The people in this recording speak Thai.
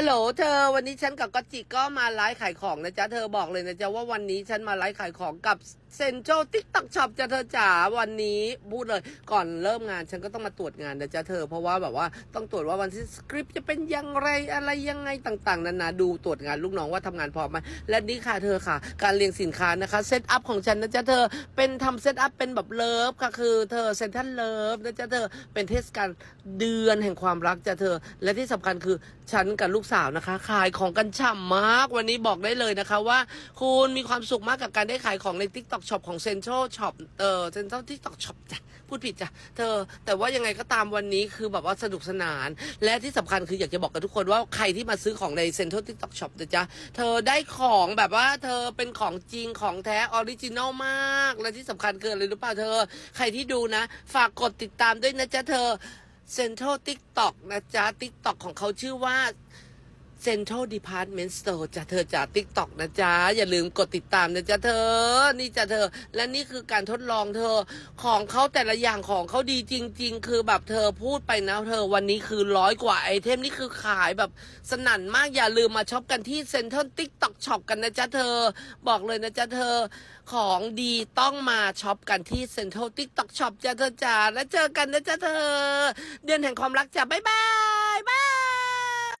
ฮัลโหลเธอวันนี้ฉันกับก็จิก็มาไลฟ์ขายของนะจ๊ะเธอบอกเลยนะจ๊ะว่าวันนี้ฉันมาไลฟ์ขายของกับเซนโจติ๊กต็อกช็อปจ้ะเธอจ๋าวันนี้พูดเลย ก่อนเริ่มงานฉันก็ต้องมาตรวจงานนะจ๊ะเธอเพราะว่าแบบว่าต้องตรวจว่าวันที่สคริปต์จะเป็นอยังไรอะไรยังไงต่างๆนานาดูตรวจงานลูกน้องว่าทำงานพอไหมและนี่ค่ะเธอค่ะ การเรียงสินค้านะคะเซตอัพของฉันนะจ๊ะเธอเป็นทำเซตอัพเป็นแบบเลิฟค่ะคือเธอเซนทันเลิฟนะจ๊ะเธอเป็นเทศกาลเดือนแห่งความรักจ้ะเธอ และที่สำคัญคือ ฉันกับลูกสาวนะคะ ขายของกันฉ่ำมาก วันนี้บอกได้เลยนะคะว่า คุณมีความสุขมากกับการได้ขายของใน t ิ k t o k Shop ของ Central Shop เออ Central TikTok Shop จ้ะพูดผิดจ้ะเธอ แต่ว่ายังไงก็ตามวันนี้คือแบบว่าสนุกสนาน และที่สำคัญคืออยากจะบอกกับทุกคนว่าใครที่มาซื้อของใน Central TikTok Shop นะจ๊ะเธอได้ของแบบว่าเธอเป็นของจริงของแท้ออริจินอลมาก และที่สำคัญเกินเลยรู้ป่ะเธอ ใครที่ดูนะ ฝากกดติดตามด้วยนะจ๊ะเธอ Central TikTok นะจ๊ะ TikTok ของเขาชื่อว่า Central Department Store จ้ะเธอจ้ะ TikTok นะจ๊ะ อย่าลืมกดติดตามนะจ๊ะเธอ นี่จ้ะเธอ และนี่คือการทดลองเธอ ของเขาแต่ละอย่างของเขาดีจริง ๆ คือแบบเธอพูดไปนะเธอวันนี้คือร้อยกว่าไอเทมนี่คือขายแบบสนั่นมากอย่าลืมมาช็อปกันที่ Central TikTok Shop กันนะจ๊ะเธอ บอกเลยนะจ๊ะเธอ ของดีต้องมาช็อปกันที่ Central TikTok Shop จ้ะเธอจ้าแล้วเจอกันนะจ๊ะเธอ เดือนแห่งความรักจ้ะบ๊ายบาย